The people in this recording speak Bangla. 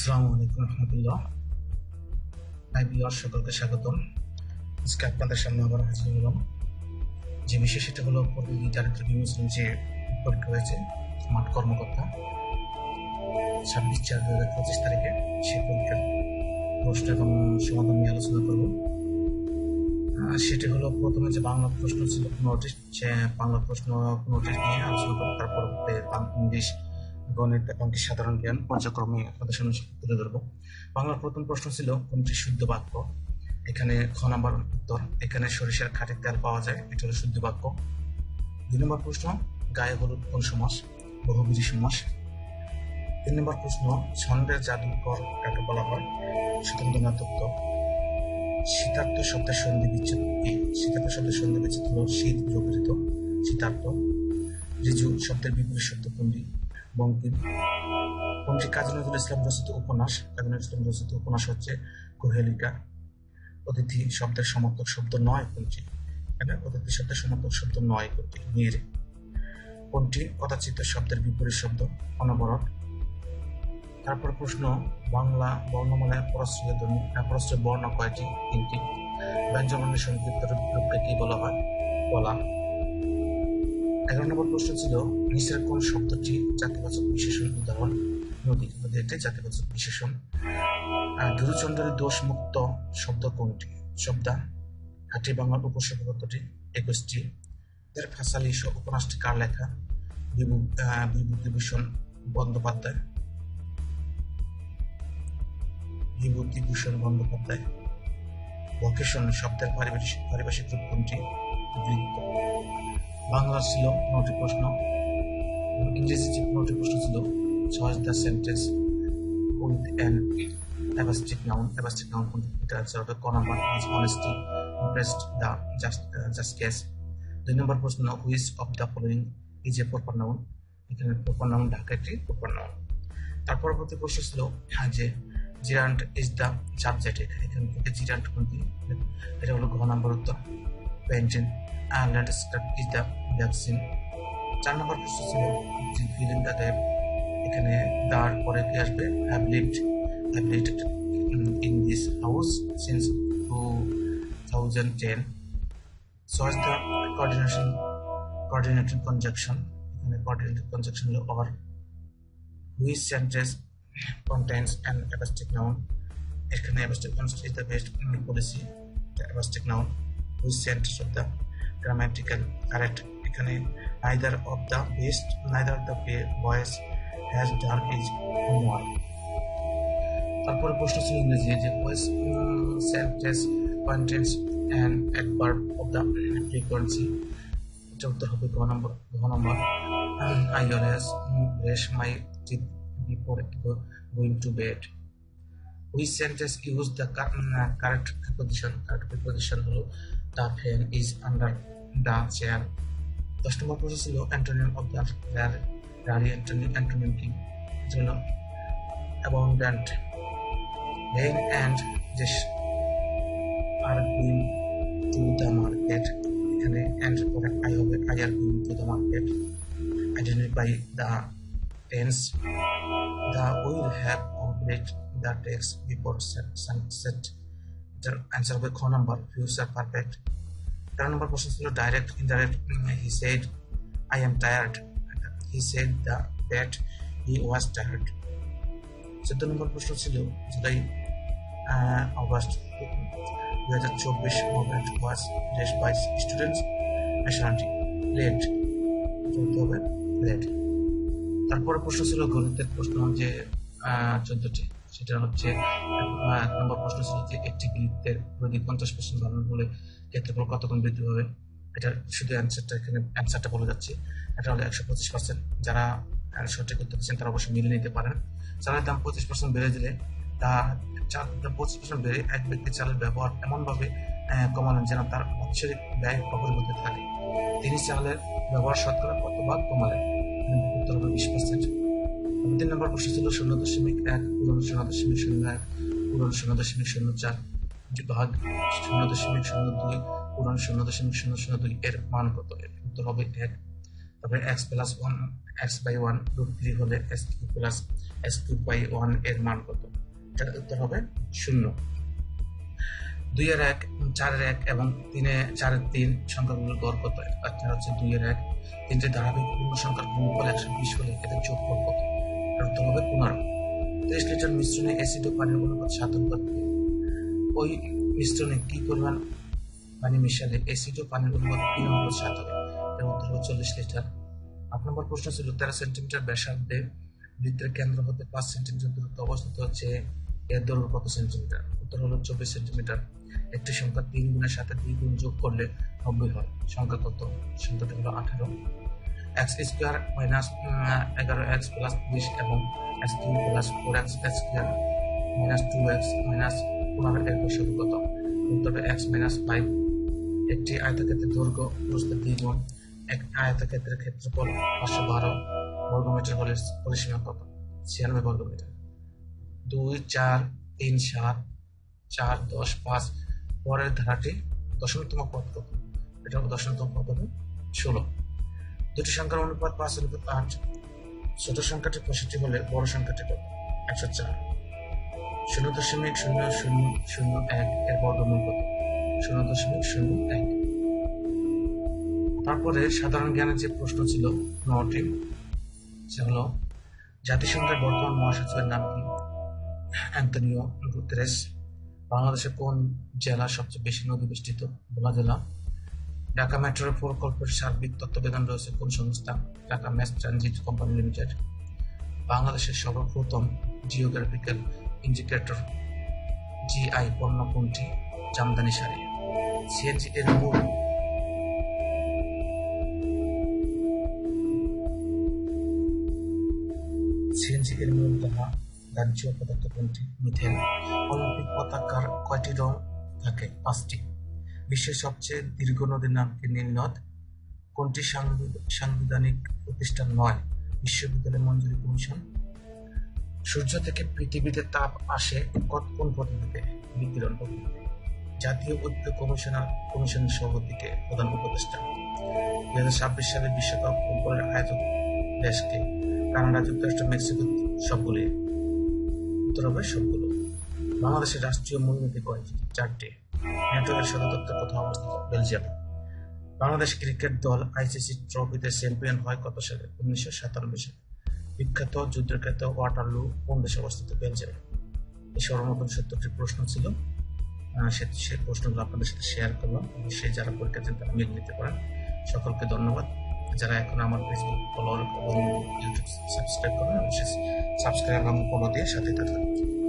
আসসালামু আলাইকুম রহমতুল্লাহ। হাই বিয়ার সকলকে স্বাগতম। আজকে আপনাদের সামনে আবার হাজির হলাম। যে বিষয় সেটা হলো প্রতিটি ডাইরেক্টর মুসলিম যে পরীক্ষা হয়েছে মাঠ কর্মকর্তা, ছাব্বিশ চার দু হাজার পঁচিশ তারিখে সেই পরীক্ষার প্রশ্ন এবং সমাধান নিয়ে আলোচনা করব। সেটি হলো প্রথমে যে বাংলা প্রশ্ন ছিল নোটিশ সে বাংলা প্রশ্ন নোটিশ নিয়ে আলোচনা করব, তারপর ইংলিশ গণিত এবং সাধারণ জ্ঞান পর্যায়ক্রমে তুলে ধরবো। বাংলার প্রথম প্রশ্ন ছিল কোনটি শুদ্ধ বাক্য? এখানে খ নাম্বার উত্তর, এখানে সরিষার খাঁটি তেল পাওয়া যায়, এটা হলো শুদ্ধ বাক্য। দুই নম্বর প্রশ্ন, গায়ে হলুদ কোন সমাস? বহুবীজী সমাস। তিন নম্বর প্রশ্ন, ছন্দের জাদুকর কাকে বলা হয়? সুতন্ত্রনাথ দত্ত শীতার্থ শব্দের সন্ধি বিচ্ছেদ কি শীতার্থ শব্দের সন্ধি বিচ্ছেদ হলো শীত প্রকৃত শীতার্থ। ঋজু শব্দের বিপরীত শব্দ কোনটি? বঙ্কিম কোনটি কাজী নজরুল ইসলাম রচিত উপন্যাস, কাজী নজরুল ইসলাম রচিত উপন্যাস হচ্ছে কোহেলিকা। অতিথি শব্দের সমর্থক শব্দ নয় কোনটি? এখানে অতিথি শব্দের সমর্থক শব্দ নয় কোনটি? নিয়ে কোনটি? কথাচিত শব্দের বিপরীত শব্দ, অনবরত। তারপর প্রশ্ন, বাংলা বর্ণমালায় পরশ্রয় ধ্বনি পরশ্রয় বর্ণ কয়টি? তিনটি। ব্যঞ্জনের সংক্ষিপ্ত রূপকে কি বলা হয়? বলা এগারো নম্বর প্রশ্ন ছিল, নিচের কোন শব্দটি জাতিবাচক বিশেষণ উদাহরণ? নদী নদী একটি জাতিবাচক বিশেষণ। আর দুরুচন্দ্রের দোষ মুক্ত শব্দ কোনটি? শব্দা হাটি বাংলার কতটি একুশটি। এর ফাঁসালি উপন্যাসটি কার লেখা? বিভূতিভূষণ বন্দ্যোপাধ্যায়। বিভূতিভূষণ বন্দ্যোপাধ্যায়। ভকেশন শব্দের পারিভাষিক পারিভাষিক রূপ কোনটি? বৃত্ত। বাংলা ছিল নটি প্রশ্ন ইংরেজি নটি প্রশ্ন ছিল choice the sentence with an abstract noun abstract noun কোনটি এটা হবে ক number, is honesty, impressed the just just case দুই নম্বর প্রশ্ন, which of the following is a proper noun? এখানে প্রপার নাউন, ঢাকা একটি প্রপার নাউন। তার পরবর্তী প্রশ্ন ছিল হ্যাঁ যে, জিরান্ট ইজ দ্য সাবজেক্ট, এখান জিরান্ট, কোনটি, এটা হলো ঘ নাম্বার উত্তর, painting. Landscape is the vaccine চার নম্বর প্রশ্ন ছিল ফিল ইন দ্য গ্যাপ এখানে তার পরে কি আসবে? Have lived have lived in this house since two thousand ten so the coordination coordinated conjunction এখানে কোঅর্ডিনেটেড কনজাকশন হলো or which sentence contains an abstract noun. এখানে abstract noun is the best policy, the abstract noun which sentence of the grammatical correct. এখানে neither of the best, neither of the boys has done his homework. তারপরে প্রশ্ন ছিল ইংরেজি যে বয়েস সেলফ টেস্ট কন্টেন্স অ্যান্ড একবার অফ দ্য ফ্রিকোয়েন্সি এটা উত্তর হবে ঘ নম্বর ঘ নম্বর। I always brush my teeth before going to bed we sentence use the correct preposition correct preposition হলো the pen is under the chair. দশ নম্বর প্রশ্ন ছিল antonym of the rare antonym antonym কি হলো abundant. Rain and dish are going to the market. এখানে and পরে I হবে I are going to the market. identify the tense. The will have complete the text before sun- The answer হবে খ number future perfect. তেরো নম্বর প্রশ্ন ছিল direct um, he said I am tired. He said the, that he was tired. চোদ্দ নম্বর প্রশ্ন ছিল জুলাই অগস্ট দুই হাজার চব্বিশ movement was dress by students nationality red চলতে হবে রেড তারপরে প্রশ্ন ছিল গণিতের প্রশ্ন যে চোদ্দটি সেটা হচ্ছে এক নম্বর প্রশ্ন ছিল যে একটি বৃত্তের যদি পঞ্চাশ পার্সেন্ট বাড়ানো হলে ক্ষেত্রফল কতক্ষণ বৃদ্ধি হবে এটা শুধু অ্যান্সারটা এখানে অ্যান্সারটা বলে যাচ্ছে। এটা হলো একশো পঁচিশ পার্সেন্ট যারা সঠিক উত্তর দিচ্ছেন তারা অবশ্যই মিলে নিতে পারেন। চালের দাম পঁচিশ পার্সেন্ট বেড়ে দিলে তা চাল পঁচিশ পার্সেন্ট বেড়ে এক ব্যক্তি চালের ব্যবহার এমনভাবে কমালেন যেন তার বাৎসরিক ব্যয় অপরিবর্তিত থাকে। তিনি চালের ব্যবহার শতকরা কত ভাগ কমালেন? উত্তর হবে বিশ পার্সেন্ট তিন নম্বর প্রশ্ন ছিল শূন্য দশমিক এক পূরণ শূন্য দশমিক শূন্য এক পূরণ শূন্য দশমিক শূন্য চার ভাগ শূন্য দশমিক শূন্য দুই পূরণ শূন্য দশমিক শূন্য শূন্য দুই এর মান কত? এর উত্তর হবে এক। তবে X plus one X by one root three হলে X cube plus X cube by ওয়ানের মান কত? এটার উত্তর হবে শূন্য। দুইয়ের এক চারের এক এবং তিনে চারের তিন সংখ্যাগুলোর গড় কত? একটা হচ্ছে দুইয়ের এক। তিনটে ধারাবাহিক পূর্ণ সংখ্যার গুণফল একশো বিশ হলে এদের যোগফল কত? উত্তর হবে পনেরো ত্রিশ লিটার মিশ্রণে অ্যাসিড ও পানির অনুপাত অনুপাত তিন। ওই মিশ্রণে কি পরিমাণ পানি মিশালে অ্যাসিড ও পানির অনুপাত তিন অনুপাত সাত হবে? এর উত্তর হবে চল্লিশ লিটার। আট নম্বর প্রশ্ন ছিল, তেরো সেন্টিমিটার ব্যাসার্ধে বৃত্তের কেন্দ্র হতে পাঁচ সেন্টিমিটার দূরত্ব অবস্থিত হচ্ছে এর দৈর্ঘ্য কত সেন্টিমিটার? উত্তর হলো চব্বিশ সেন্টিমিটার। একটি সংখ্যা তিন গুণের সাথে দুই গুণ যোগ করলে নব্বই হয়। সংখ্যা কত? সংখ্যাটি হলো আঠারো। এক্স স্কোয়ার মাইনাস এগারো এক্স প্লাস বিশ এবং X cube plus four X X square minus two X minus পনেরো এর বৈশাখী কত উত্তরটা এক্স মাইনাস ফাইভ একটি আয়তক্ষেত্রের দৈর্ঘ্য প্রস্থ দ্বিগুণ এক আয়তক্ষেত্রের ক্ষেত্রফল পাঁচশো বারো বর্গমিটার হলে পরিসীমা কত? ছিয়ানব্বই বর্গমিটার। দুই, চার, তিন, সাত, চার, দশ, পাঁচ, পরের ধারাটি দশমতম পদ কত? এটা দশমতম পদ হবে ষোলো। দুটি সংখ্যার অনুপাত পাঁচ অনুপাত আট। ছোট সংখ্যাটি পঁয়ষট্টি হলে বড় সংখ্যাটি কত? একশো চার। শূন্য দশমিক শূন্য শূন্য শূন্য এক এর বর্গমূল কত? শূন্য দশমিক শূন্য এক। তারপরে সাধারণ জ্ঞানের যে প্রশ্ন ছিল নটি সে হলো জাতিসংঘের বর্তমান মহাসচিবের নাম কি? Antonio Guterres. বাংলাদেশের কোন জেলা সবচেয়ে বেশি নদী বেষ্টিত ভোলা জেলা। ঢাকা মেট্রো প্রকল্পের সার্বিক তত্ত্বাবধান রয়েছে কোন সংস্থা? Dhaka mass transit company limited. বাংলাদেশের সর্বপ্রথম জিওগ্রাফিক্যাল ইন্ডিকেটর জিআই পণ্য কোনটি? জামদানি শাড়ি। সিএনজি এর মূল সিএনজি এর মূল তাহা দাহ্য পদার্থ কোনটি? মিথেন। অলিম্পিক পতাকার কয়টি রং থাকে? পাঁচটি। বিশ্বের সবচেয়ে দীর্ঘ নদীর নাম কি নীল নদ? কোনটি সাংবিধ- সাংবিধানিক প্রতিষ্ঠান নয়? বিশ্ববিদ্যালয় মঞ্জুরি কমিশন। সূর্য থেকে পৃথিবীতে তাপ আসে কত- কোন পদ্ধতিতে? বিকিরণ পদ্ধতিতে। জাতীয় ঐক্য কমিশনার কমিশনের সভাপতিকে প্রধান উপদেষ্টা। দুই হাজার ছাব্বিশ সালে বিশ্বকাপ ফুটবলের আয়োজক দেশকে কানাডা যুক্তরাষ্ট্র, মেক্সিকো সবগুলি উত্তর হবে সবগুলো। বাংলাদেশের রাষ্ট্রীয় মূলনীতি কয়টি? চারটি। নেটওয়ার্কের সদর দপ্তর কোথাও অবস্থিত বেলজিয়াম। বাংলাদেশ ক্রিকেট দল আইসিসি ট্রফিতে চ্যাম্পিয়ন হয় কত সালে? উনিশশো সাতানব্বই সালে। বিখ্যাত যুদ্ধের ক্ষেত্রে ওয়াটারলু কোন দেশে অবস্থিত? বেলজিয়ামে। এই সর্বমোট সত্তরটি প্রশ্ন ছিল। সে প্রশ্নগুলো আপনাদের সাথে শেয়ার করলাম অবশ্যই যারা পরীক্ষা দেন তারা মিল নিতে পারেন। সকলকে ধন্যবাদ। যারা এখন আমার ফেসবুক ফলো এবং ইউটিউব সাবস্ক্রাইব করেন অবশ্যই সাবস্ক্রাইব এবং ফলো দিয়ে সাথে থাকবেন।